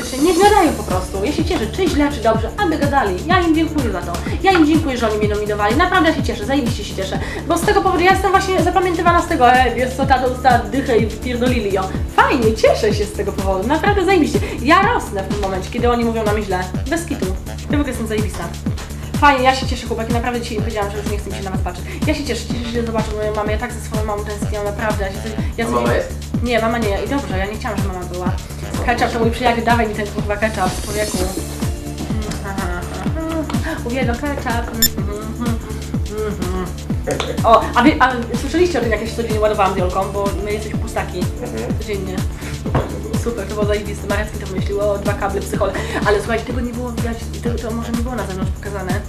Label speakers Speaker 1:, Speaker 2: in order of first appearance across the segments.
Speaker 1: praktycznie nie gadają po prostu. Ja się cieszę, czy źle, czy dobrze, aby gadali. Ja im dziękuję za to. Ja im dziękuję, że oni mnie nominowali. Naprawdę się cieszę, zajebiście się cieszę. Bo z tego powodu ja jestem właśnie zapamiętywana z tego, e, wiesz co, ta dostała dychę i wpierdolili ją. Fajnie, cieszę się z tego powodu, naprawdę zajebiście. Ja rosnę w tym momencie, kiedy oni mówią na mnie źle. Bez kitu. Ja w ogóle jestem zajebista. Fajnie, ja się cieszę chłopaki, naprawdę Ci powiedziałam, że już nie chcę mi się na Was patrzeć. Ja się cieszę, cieszę się, że zobaczę moją mamę, ja tak ze swoją mamą tęskniłam, naprawdę. Ja się, ja
Speaker 2: A
Speaker 1: sobie-
Speaker 2: mama jest?
Speaker 1: Nie, mama nie, i dobrze, ja nie chciałam, żeby mama była. Ketchup to mój przyjaciel, dawaj mi ten kurwa ketchup, człowieku. Uwielbiam ketchup. O, a, wy, a słyszeliście o tym, jak ja się codziennie ładowałam z Jolką, bo my jesteśmy pustaki.
Speaker 2: Mhm.
Speaker 1: Codziennie. Super, to było zajebiste. Marecki to wymyślił, o, dwa kable psychole. Ale słuchajcie, tego nie było widać, tego to może nie było na zewnątrz pokazane.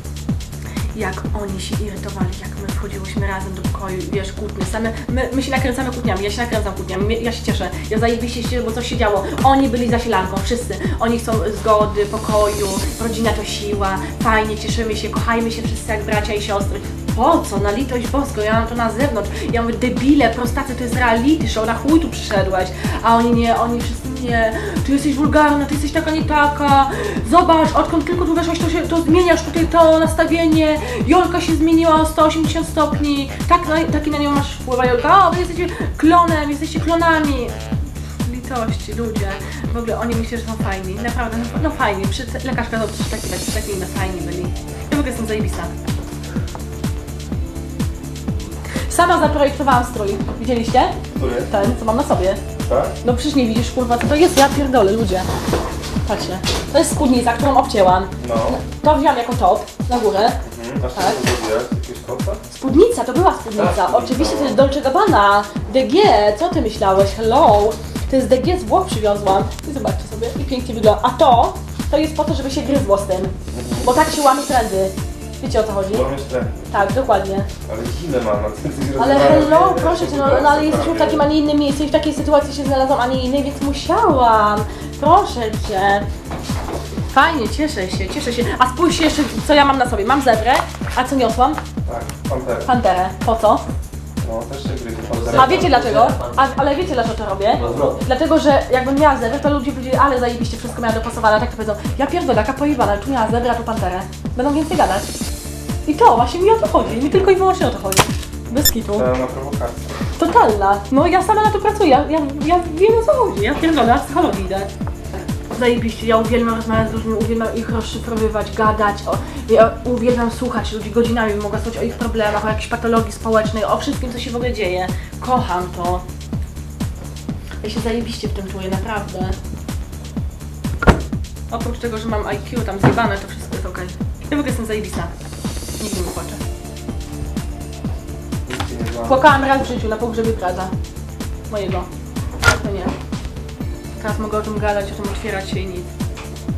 Speaker 1: Jak oni się irytowali, jak my wchodziłyśmy razem do pokoju i wiesz, kłótnie, same, my, my się nakręcamy kłótniami, ja się nakręcam kłótniami, ja się cieszę, ja zajebiście się, bo coś się działo. Oni byli zasilanką, wszyscy. Oni chcą zgody, pokoju, rodzina to siła, fajnie, cieszymy się, kochajmy się wszyscy jak bracia i siostry. Po co? Na litość boską, ja mam to na zewnątrz. Ja mówię, debile, prostacy, to jest reality show, na chuj tu przyszedłeś. A oni nie, oni wszyscy nie, ty jesteś wulgarna, ty jesteś taka nie taka, zobacz, odkąd tylko tu weszłaś, to, się, to zmieniasz tutaj to nastawienie, Jolka się zmieniła o 180 stopni, tak na, taki na nią masz wpływ, Jolka, o, wy jesteście klonem, jesteście klonami. Litości, ludzie, w ogóle oni myślą, że są fajni, naprawdę, no, no fajni, lekarz kazał przytakiwać, przytakili na fajni byli. Ja w ogóle jestem zajebista. Sama zaprojektowałam strój, widzieliście?
Speaker 2: Który?
Speaker 1: Ten, co mam na sobie.
Speaker 2: Tak?
Speaker 1: No przecież nie widzisz, kurwa, co to jest? Ja pierdolę, ludzie. Patrzcie. To jest spódnica, którą obcięłam.
Speaker 2: No.
Speaker 1: To wziąłam jako top na górę.
Speaker 2: Mhm. A
Speaker 1: Tak.
Speaker 2: Jakiegoś kąta?
Speaker 1: Spódnica, to była spódnica.
Speaker 2: Tak,
Speaker 1: Oczywiście to jest Dolce Gabbana. DG, co ty myślałeś? Hello. To jest DG z Włoch przywiozłam. I zobaczcie sobie, i pięknie wygląda. A to, to jest po to, żeby się gryzło z tym. Bo tak się łamie trendy. Wiecie o co chodzi?
Speaker 2: Tlen.
Speaker 1: Tak, dokładnie.
Speaker 2: Ale zimę mam, a ty ty
Speaker 1: Ale hello, proszę cię, no, no ale jesteśmy w takim, a nie innym miejscu i w takiej sytuacji się znalazłam, a nie innej, więc musiałam. Proszę cię. Fajnie, cieszę się, cieszę się. A spójrzcie jeszcze, co ja mam na sobie. Mam zebrę, a co niosłam?
Speaker 2: Tak, panterę.
Speaker 1: Panterę. Po co?
Speaker 2: No, też się gryzie panterę.
Speaker 1: A wiecie dlaczego? A, ale wiecie dlaczego to robię? Dlatego, że jakbym miała zebrę, to ludzie powiedzieli, ale zajebiście, wszystko miała dopasowane, tak to powiedzą, ja pierdolę, jaka pojebana, tu miała zebrę, a tu panterę. Będą więcej gadać. I to, właśnie mi o to chodzi, mi tylko i wyłącznie o to chodzi. Bez kitu.
Speaker 2: To na prowokację.
Speaker 1: Totalna. No ja sama na to pracuję, ja, ja, ja wiem o co chodzi, ja pierdolę, na psychologii idę. Zajebiście, ja uwielbiam rozmawiać z ludźmi, uwielbiam ich rozszyfrowywać, gadać, o, ja uwielbiam słuchać ludzi, godzinami mogła słuchać o ich problemach, o jakiejś patologii społecznej, o wszystkim, co się w ogóle dzieje. Kocham to. Ja się zajebiście w tym czuję, naprawdę. Oprócz tego, że mam IQ tam zjebane, to wszystko jest okej. Ja w ogóle jestem zajebista. Nigdy nie płaczę. Płakałam raz w życiu na pogrzebie brata. Mojego. To nie. Teraz mogę o tym gadać, o tym otwierać się i nic.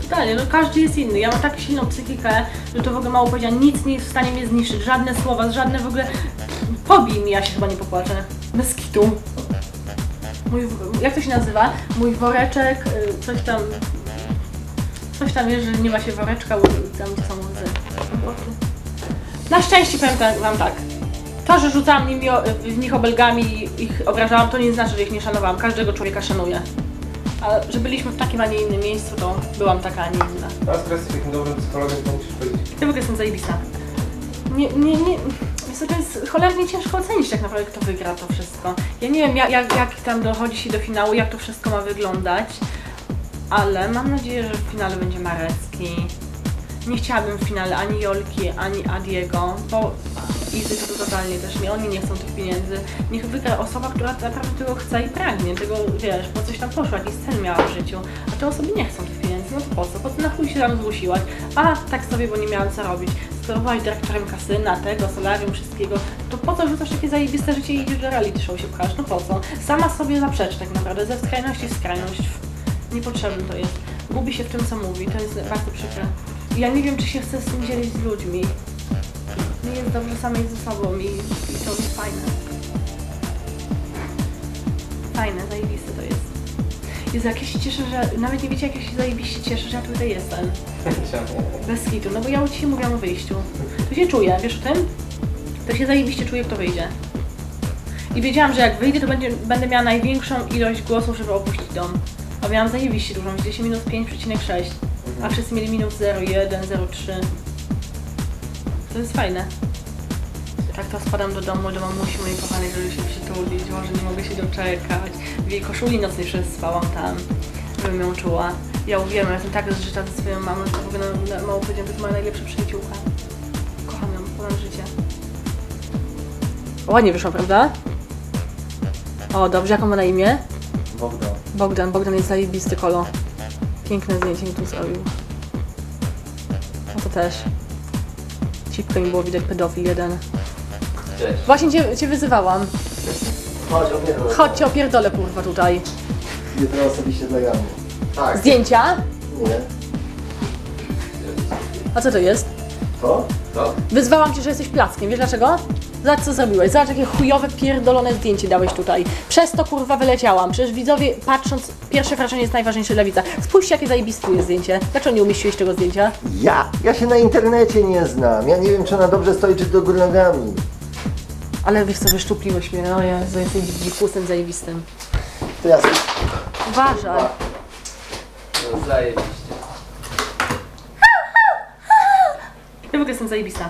Speaker 1: Totalnie, no każdy jest inny. Ja mam tak silną psychikę, że to w ogóle mało powiedziane. Nic nie jest w stanie mnie zniszczyć. Żadne słowa, żadne w ogóle... Pobij mi, ja się chyba nie popłaczę. Bez kitu. Mój, jak to się nazywa? Mój woreczek, y, coś tam... Coś tam jest, że nie ma się woreczka, bo tam są łzy. Na szczęście powiem tak- wam tak. To, że rzucałam nimi, w nich obelgami i ich obrażałam, to nie znaczy, że ich nie szanowałam. Każdego człowieka szanuję. A że byliśmy w takim, a nie innym miejscu, to byłam taka, a nie inna.
Speaker 2: A teraz jesteś takim dobrym psychologiem, to musisz powiedzieć.
Speaker 1: Ja w ogóle jestem zajebista. Nie, nie, nie. Wiesz to jest cholernie ciężko ocenić tak naprawdę, kto wygra to wszystko. Ja nie wiem, jak, jak, jak tam dochodzi się do finału, jak to wszystko ma wyglądać, ale mam nadzieję, że w finale będzie Marecki. Nie chciałabym w finale ani Jolki, ani Adiego, bo Izy to totalnie też nie, oni nie chcą tych pieniędzy. Niech wygra osoba, która naprawdę tego chce i pragnie, tego, wiesz, bo coś tam poszło, jakiś cel miała w życiu, a te osoby nie chcą tych pieniędzy, no to po co? Po co na chuj się tam zgłosiłaś? A, tak sobie, bo nie miałam co robić. Skoro byłaś dyrektorem kasyna, tego, solarium, wszystkiego, to po co rzucasz takie zajebiste życie i idziesz do reality show się pchasz? No po co? Sama sobie zaprzecz tak naprawdę, ze skrajności w skrajność. Niepotrzebne to jest. Gubi się w tym, co mówi, to jest bardzo przykre. Ja nie wiem, czy się chce z tym dzielić z ludźmi. Nie jest dobrze samej ze sobą i, i to jest fajne. Fajne, zajebiste to jest. Jezu, jak ja się cieszę, że... Nawet nie wiecie, jak ja się zajebiście cieszę, że ja tutaj jestem. Bez kitu, no bo ja Ci mówiłam o wyjściu. To się czuję, wiesz o tym? To się zajebiście czuję, kto wyjdzie. I wiedziałam, że jak wyjdę, to będzie, będę miała największą ilość głosów, żeby opuścić dom. A miałam zajebiście dużą, widzieliście minus 5,6, a wszyscy mieli minus 0,1, 0,3. To jest fajne. Tak to spadam do domu, do mamusi mojej kochanej, żeby się przytulić, może nie mogę się doczekać. W jej koszuli nocnej jeszcze spałam tam, żebym ją czuła. Ja uwielbiam, ja jestem tak zżyta ze swoją mamą, że to w ogóle na, mało powiedziałam, to jest moja najlepsza przyjaciółka. Kocham ją, ponad życie. Ładnie wyszło, prawda? O, dobrze, jak on ma na imię?
Speaker 2: Bogdan.
Speaker 1: Bogdan, Bogdan jest zajebisty kolo. Piękne zdjęcie mi tu zrobił. No to też. Cipkę mi było widać pedofil jeden.
Speaker 3: Cześć.
Speaker 1: Właśnie cię, cię wyzywałam.
Speaker 3: Chodź, opierdol.
Speaker 1: Chodźcie, opierdolę kurwa tutaj.
Speaker 3: Jutro osobiście dla Jamy. Tak.
Speaker 1: Zdjęcia?
Speaker 3: Nie.
Speaker 1: A co to jest?
Speaker 3: To? To?
Speaker 1: Wyzwałam cię, że jesteś plackiem. Wiesz dlaczego? Zobacz co zrobiłeś. Zobacz jakie chujowe, pierdolone zdjęcie dałeś tutaj. Przez to kurwa wyleciałam. Przecież widzowie patrząc, pierwsze wrażenie jest najważniejsze dla widza. Spójrzcie jakie zajebiste jest zdjęcie. Dlaczego nie umieściłeś tego zdjęcia?
Speaker 3: Ja? Ja się na internecie nie znam. Ja nie wiem, czy ona dobrze stoi, czy do góry nogami.
Speaker 1: Ale wiesz co, wyszczupliłeś mnie. No Jezu, jesteś dzikusem zajebistym.
Speaker 3: To ja
Speaker 1: Uważaj.
Speaker 4: No zajebiście.
Speaker 1: Ja w ogóle jestem zajebista.